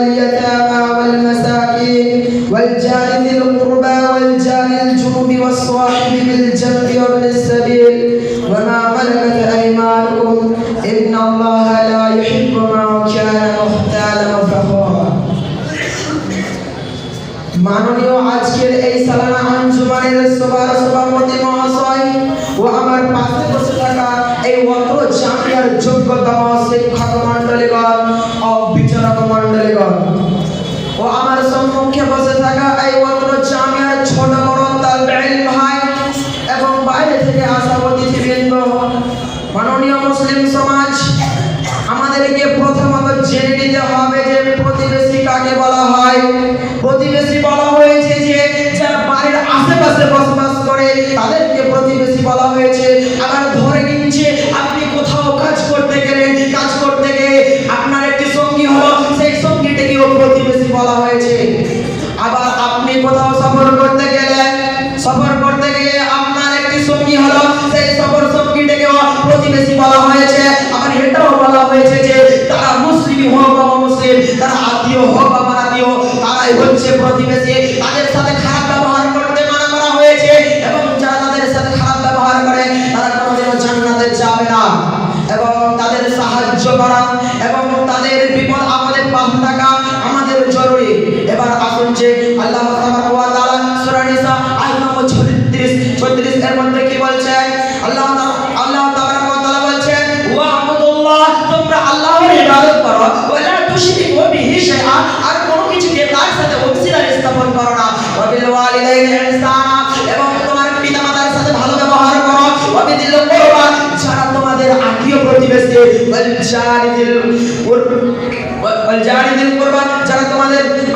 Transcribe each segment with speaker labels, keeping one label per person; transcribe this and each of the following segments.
Speaker 1: واليتامى والمساكين والجار ذي القربى والجار الجنوب والصاحب بالجنب وابن السبيل وما ملكت أيمانكم إن الله لا يحب من كان مختالا فخورا মাননীয় আজকের এই সালানা আঞ্জুমানের সবার সভাপতি মহাশয় ও আমার পাশে বসে থাকা এই অত্র জামিয়ার যোগ্যতম শিক্ষক বিল ওয়ালিদাইনি ইহসানা এবং সাথে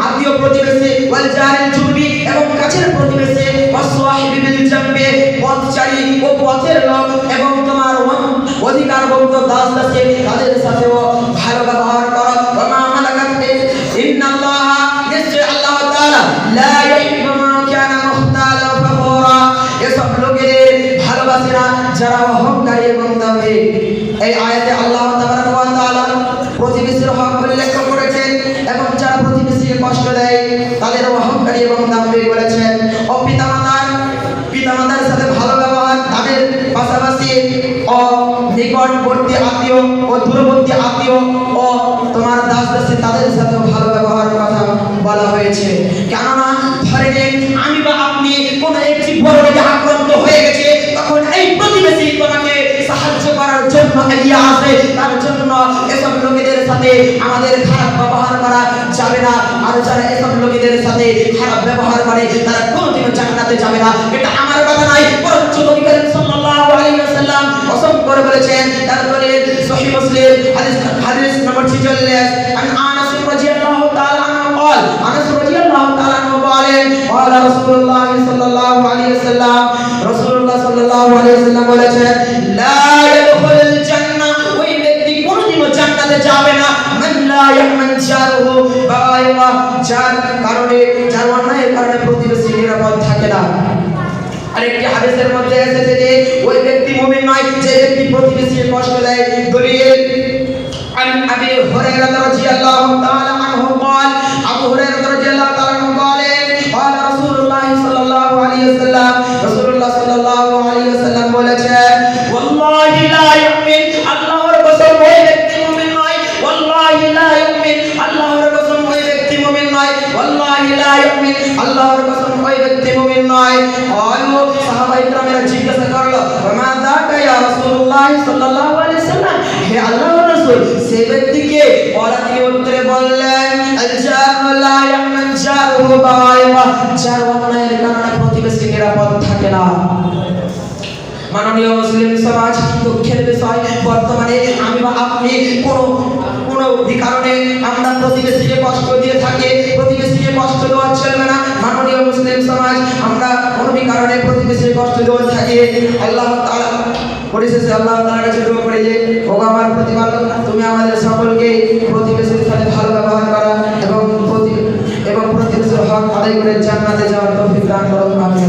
Speaker 1: আত্মীয় প্রতিবেশী, ওয়াল জারিদিল এবং কাছের প্রতিবেশী ওয়াসওয়াহিবি বিল জামবি, পথচারী ও পথের এবং তোমার অধিকারভুক্ত দাস দাসী তাদের ও নিকটবর্তী আত্মীয় ও দূরবর্তী আত্মীয় ও তোমার দাস দাসী তাদের সাথে ভালো ব্যবহারের কথা বলা হয়েছে। কেননা ধরে নিন, আমি বা আপনি কোনো একটি বড় আক্রান্ত হয়ে গেছে, তখন এই প্রতিবেশী তোমাকে সাহায্য করার জন্য এগিয়ে আসে তার জন্য এসব লোকেদের সাথে আমাদের খারাপ ব্যবহার করা যাবে না। আর যারা এসব লোকেদের সাথে খারাপ ব্যবহার করে, তারা কোনোদিনও জান্নাতে যাবে না। এটা কসম করে বলেছেন তার দলিল সহিহ মুসলিম হাদিস হাদিস নম্বর 46 আন আনাস রাদিয়াল্লাহু তাআলা আনহু قال আনাস রাদিয়াল্লাহু তাআলা আনহু বলেন قال রাসূলুল্লাহ সাল্লাল্লাহু আলাইহি ওয়াসাল্লাম রাসূলুল্লাহ সাল্লাল্লাহু আলাইহি ওয়াসাল্লাম বলেছেন লা ইয়াদখুলুল জান্নাহ ওই ব্যক্তি কোনদিনও জান্নাতে যাবে না মান লা ইয়ামান জারহু বায়মা যার কারণে যার অন্যায়ের কারণে প্রতিবেশী নিরাপদ থাকে না আরেকটি হাদিসের মধ্যে এসেছে যে ওই ব্যক্তি মুমিন নয় যে ব্যক্তি প্রতিবেশীকে কষ্ট দেয় দলিল عن ابي هريره رضي الله تعالى عنه قال ابو هريره رضي الله تعالى عنه قال قال رسول الله صلى الله عليه وسلم رسول الله صلى الله عليه وسلم বলেছেন والله لا يؤمن আল্লাহর কসম ওই ব্যক্তি মুমিন নয় والله لا يؤمن আল্লাহর কসম ওই ব্যক্তি ওয়াল্লাহি লা ইউমিন, আল্লাহর কসম ওই ব্যক্তি মুমিন নয়। ক্বালু সাহাবা ইকরামেরা জিজ্ঞাসা করল মা যাকা ইয়া রাসূলুল্লাহ সাল্লাল্লাহু আলাইহি সাল্লাম? হে আল্লাহর রাসূল, সে ব্যক্তিকে ওরা তিনি উত্তরে বললেন আল জারু লা ইয়ামান জারু বাওয়াইবা জারু অন্যায়ের কারণে প্রতিবেশী নিরাপদ থাকে না। মাননীয় মুসলিম সমাজ, দুঃখের বিষয় কোনো কারণে আমরা প্রতিবেশীকে কষ্ট দিয়ে থাকি, প্রতিবেশীকে কষ্ট দেওয়া চলবে না মাননীয় মুসলিম সমাজ, আমরা কোনো কারণে প্রতিবেশীকে কষ্ট দেওয়া থাকি। আল্লাহ তাআলা পরিশেষে আল্লাহ তাআলার কাছে দোয়া করি যে ও আমার প্রতিপালক, তুমি আমাদের সকলকে প্রতিবেশীর সাথে ভালো ব্যবহার করা এবং প্রতি এবং প্রতিবেশীর হক আদায় করে জান্নাতে যাওয়ার তৌফিক দান করো। আমি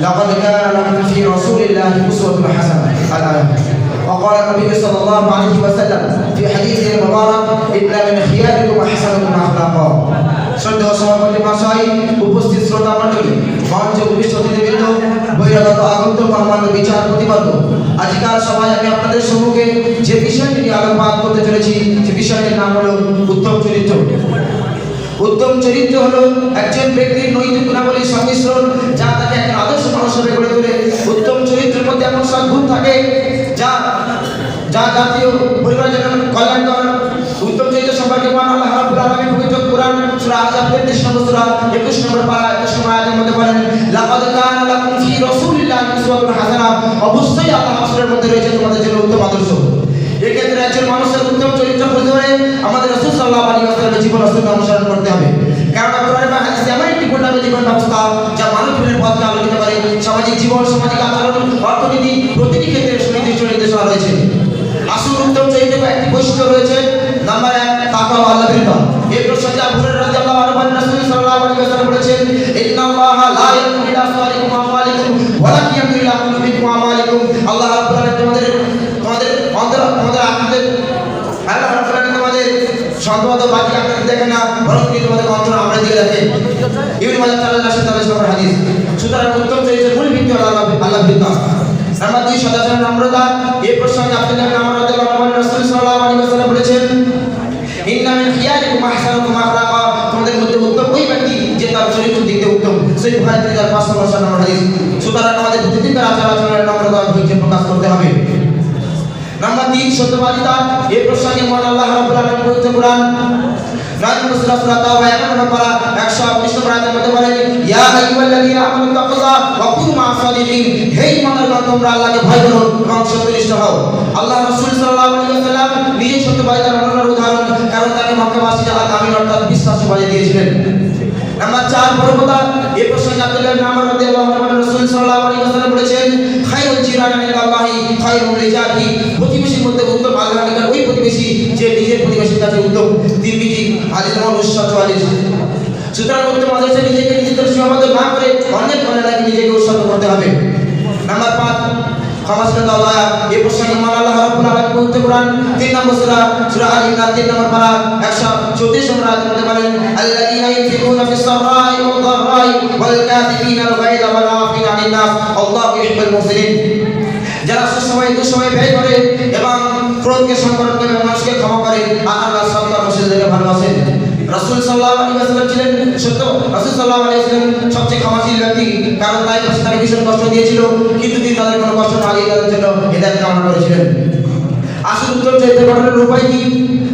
Speaker 2: لقد كان لكم في رسول الله أسوة حسنة الآية وقال النبي صلى الله عليه وسلم في حديثه المبارك إن من خياركم أحسنكم أخلاقا শ্রদ্ধেয় সভাপতি মহাশয় উপস্থিত শ্রোতা মণ্ডলী মঞ্চে উপস্থিত অতিথিবৃন্দ বহিরাগত আগন্তক অন্যান্য বিচার প্রতিবদ্ধ আজকাল সবাই আমি আপনাদের সম্মুখে যে বিষয়টি নিয়ে আলোকপাত করতে চলেছি যে বিষয়টির নাম হলো উত্তম চরিত্র উত্তম চরিত্র হলো একজন ব্যক্তির নৈতিক গুণাবলীর সংমিশ্রণ, যা তাকে একজন আদর্শ মানুষ হিসেবে গড়ে তোলে। উত্তম চরিত্রের মধ্যে এমন সব গুণ থাকে, যা যা জাতীয় পরিবারের জন্য কল্যাণকর। উত্তম চরিত্র সম্পর্কে মহান আল্লাহ রাব্বুল আলামিন পবিত্র কোরআন সূরা আহজাব 33 নম্বর সূরা 21 নম্বর পারা 21 নম্বর আয়াতের মধ্যে বলেন, লাকাদ কানা লাকুম ফি রাসূলিল্লাহি উসওয়াতুন অবশ্যই আল্লাহ রাসূলের মধ্যে রয়েছে তোমাদের জন্য উত্তম আদর্শ। এক্ষেত্রে একজন মানুষের উত্তম চরিত্র বুঝতে হলে আমাদের রাসূল আলাইহি ওয়াসাল্লামের জীবন রাসূল অনুসরণ করতে হবে। কারণ কোরআনে বা এমন একটি পূর্ণাঙ্গ জীবন ব্যবস্থা যা মানব পথকে আলোকিত করে। সামাজিক জীবন, সামাজিক আচরণ, অর্থনীতি, প্রতিটি ক্ষেত্রে সুনির্দিষ্ট নির্দেশনা রয়েছে। আসল উত্তম চরিত্র একটি বৈশিষ্ট্য রয়েছে। নাম্বার এক ও আল্লাহ বিরুদ্ধ এই প্রসঙ্গে আবু বলেছেন, ইন্নাল্লাহা লা ইয়ানজুরু ইলা সাওয়ারিকুম ওয়া আমওয়ালিকুম, ওয়ালাকিন ইয়ানজুরু ইলা কুলুবিকুম ওয়া আমালিকুম আল্লাহ রাব্বুল আলামিন তোমাদের তোমাদের অন্তর তোমাদের আত্মাদের আল্লাহ রাব্বুল আলামিন তোমাদের সম্পদ ও বাকি আপনাদের দেখে না, বরং তিনি তোমাদের অন্তর আমরা দিয়ে রাখে। ইবনে মাজাহ চার হাজার সাতাশ নম্বর হাদিস। সুতরাং উত্তম চরিত্রের মূল ভিত্তি হলো আল্লাহ আল্লাহ বিদ্যা নাম্বার দুই সদাচরণ নম্রতা এই প্রসঙ্গে আব্দুল্লাহ ইবনে আমর রাদিয়াল্লাহু আনহু রাসূল সাল্লাল্লাহু আলাইহি ওয়াসাল্লাম বলেছেন, ইন্না মিন খিয়ারিকুম আহসানুকুম আখলাকা। তোমাদের মধ্যে উত্তম ওই ব্যক্তি যে তার চরিত্র দিক দিয়ে উত্তম। সেই বুখারী থেকে তার পাঁচ নম্বর নম্বর হাদিস। সুতরাং আমাদের প্রতিদিনকার আচার আচরণের নম্রতা ধৈর্য প্রকাশ করতে হবে। নাম্বার তিন, সত্যবাদিতা। এই প্রসঙ্গে মহান আল্লাহ রাব্বুল আলামিন পবিত্র কোরআন। নম্বর সূরা সূরা তাওবা এক নম্বর পারা 119 নম্বর আয়াতের মধ্যে বলেন, ইয়া আইয়ুহাল্লাযীনা আমানু তাকুল্লাহ ওয়া কুনু মা'আস সাদিকিন হে ঈমানদারগণ, তোমরা আল্লাহকে ভয় করো এবং সত্যনিষ্ঠ হও। আল্লাহ রাসূল সাল্লাল্লাহু আলাইহি ওয়াসাল্লাম নিজে সত্যবাদিতার অনন্য উদাহরণ, কারণ তাকে মক্কাবাসীরা আমিন অর্থাৎ বিশ্বাসী বানিয়ে দিয়েছিলেন। নাম্বার চার বড় কথা এই প্রসঙ্গে আব্দুল্লাহ আমর রাদিয়াল্লাহু আনহু রাসূল সাল্লাল্লাহু আলাইহি ওয়াসাল্লাম বলেছেন, খায়রুল জিরানি ইনদাল্লাহি খায়রুল রিজালি। প্রতিবেশীর মধ্যে উত্তম আল্লাহর নিকট ওই প্রতিবেশী যে নিজের প্রতিবেশীর কাছে উত্তম। তিরমিজি, হাদিস নম্বর 944 সুতরাং উত্তম আদর্শে নিজেকে নিজেদের সীমাবদ্ধ না করে অনেক নাকি নিজেকে উৎসর্গ করতে হবে। নাম্বার পাঁচ ক্ষমাশীলতা ও দয়া এই প্রসঙ্গে মহান আল্লাহ রাব্বুল আলামিন পবিত্র কোরআন 3 নম্বর সূরা সূরা আল ইমরান 3 নম্বর পারা 134 নম্বর আয়াতের মধ্যে বলেন, আল্লাযীনা ইউনফিকুনা ফিস সাররাই ওয়াদ দাররাই ওয়াল কাযিবিনা আল গায়যা ওয়াল আফিনা করে এবং ক্রোধকে করে মানুষকে ক্ষমা করে আর আল্লাহ সত্তা মুসলিমদেরকে ভালোবাসেন। রাসূল সাল্লাল্লাহু আলাইহি ওয়াসাল্লাম ছিলেন সত্য। রাসূল সাল্লাল্লাহু আলাইহি ওয়াসাল্লাম সবচেয়ে ক্ষমাশীল ব্যক্তি, কারণ তাই তাকে ভীষণ কষ্ট দিয়েছিল। কিন্তু তিনি তাদের কোনো কষ্ট না দিয়ে তাদের জন্য হেদায়েত কামনা করেছিলেন। আসল উত্তর চরিত্র গঠনের উপায় কি?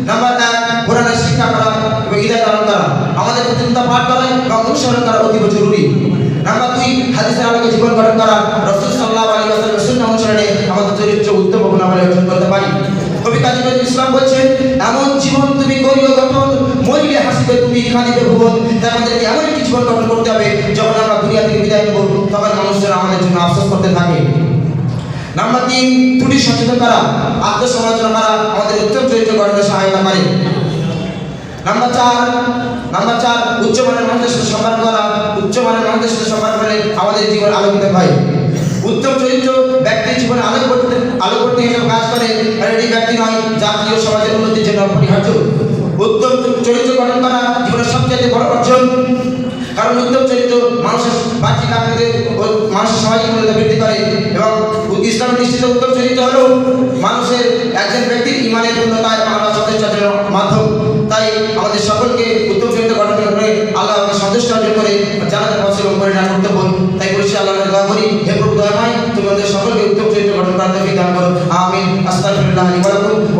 Speaker 2: নাম্বার এক কোরআনের শিক্ষা করা এবং হৃদয় ধারণ করা। আমাদের প্রতিদিনতা পাঠ করা এবং অনুসরণ করা অতীব জরুরি। নাম্বার দুই হাদিসের আলোকে জীবন গঠন করা। রসুল সাল্লাহ আলী ওয়াসাল্লামের সুন্নাহ অনুসরণে আমাদের চরিত্র উত্তম গুণাবলী অর্জন করতে পারি। কবি কাজী ইসলাম বলছেন, এমন জীবন তুমি করিও গঠন মরিলে হাসিবে তুমি কাঁদিবে ভুবন তাই আমাদেরকে এমন একটি জীবন গঠন করতে হবে? যখন আমরা দুনিয়া থেকে বিদায় নেব, তখন মানুষজন আমাদের জন্য আফসোস করতে থাকে। নাম্বার তিন, ত্রুটি সচেতন করা। আত্মসমালোচনা করা আমাদের উত্তম চরিত্র গঠনে সহায়তা করে। নাম্বার চার নাম্বার চার উচ্চমানের মানুষের সাথে সম্মান করা। উচ্চমানের মানুষের সাথে সম্মান করলে আমাদের জীবন আলোকিত হয়। উত্তম চরিত্র ব্যক্তির জীবনে আলো করতে আলো করতে হিসেবে কাজ করে। আর এটি ব্যক্তি নয়, জাতীয় সমাজের উন্নতির জন্য অপরিহার্য। উত্তম চরিত্র গঠন করা জীবনের সবচেয়ে বড় অর্জন। কারণ উত্তম চরিত্র মানুষের বাহ্যিক ও মানুষের সামাজিক মর্যাদা বৃদ্ধি করে এবং ইসলামের দৃষ্টিতে উত্তম চরিত্র হলো মানুষের একজন ব্যক্তির ইমানের পূর্ণতা এবং আল্লাহ সন্তুষ্টের মাধ্যম। তাই আমাদের সকলকে উত্তম চরিত্র গঠন করে আল্লাহকে সন্তুষ্ট অর্জন করে জানাতে পারছে এবং পরিণাম করতে বল। তাই বলছি আল্লাহ দোয়া করি, হে প্রভু দয়াময়, তুমি আমাদের সকলকে উত্তম চরিত্র গঠন করার দান করো। আমিন।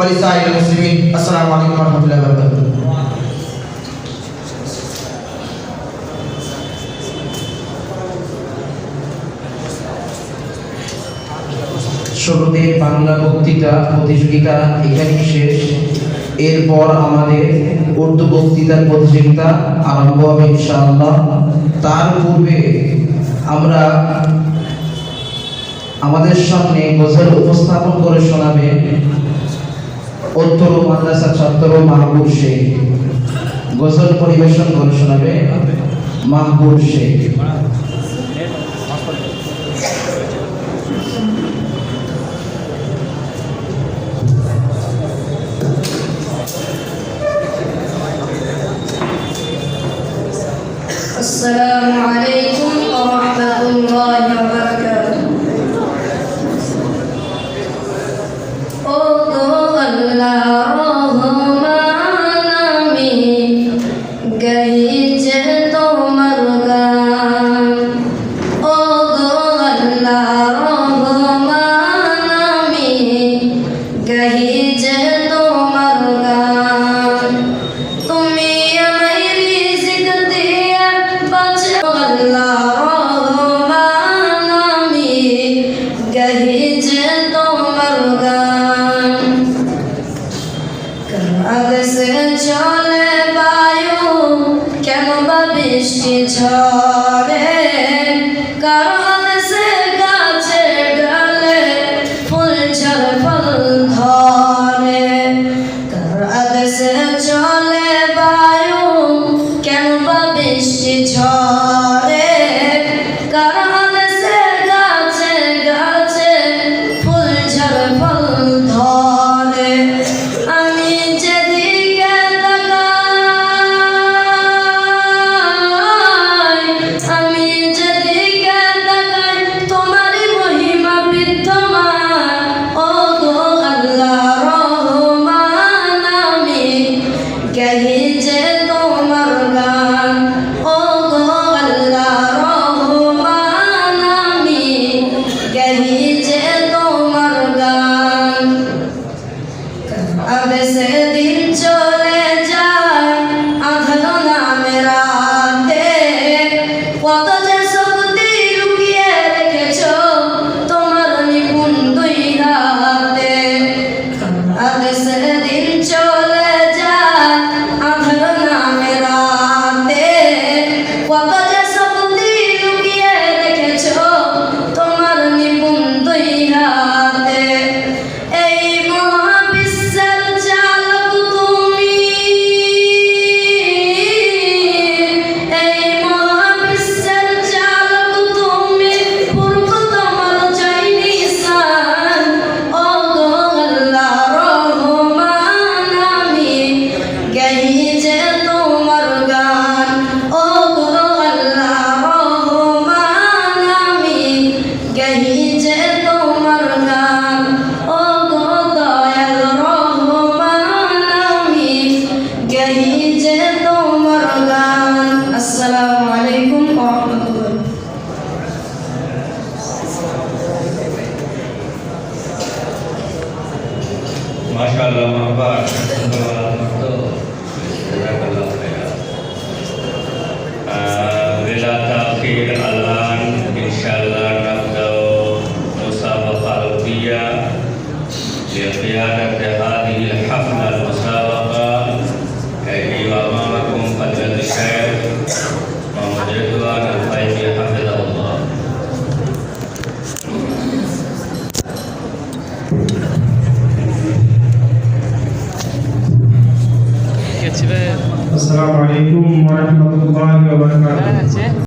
Speaker 2: ولسائر المسلمين السلام عليكم ورحمة الله وبركاته
Speaker 3: শুরুতে বাংলা বক্তৃতা প্রতিযোগিতা এখানেই শেষ। এরপর আমাদের উর্দু বক্তৃতার প্রতিযোগিতা আরম্ভ হবে ইনশাআল্লাহ। তার পূর্বে আমরা আমাদের সামনে গজল উপস্থাপন করে শোনাবে উত্তর মাদ্রাসা ছাত্র মাহবুব শেখ। গজল পরিবেশন করে শোনাবে মাহবুব শেখ।
Speaker 4: السلام عليكم
Speaker 5: falando.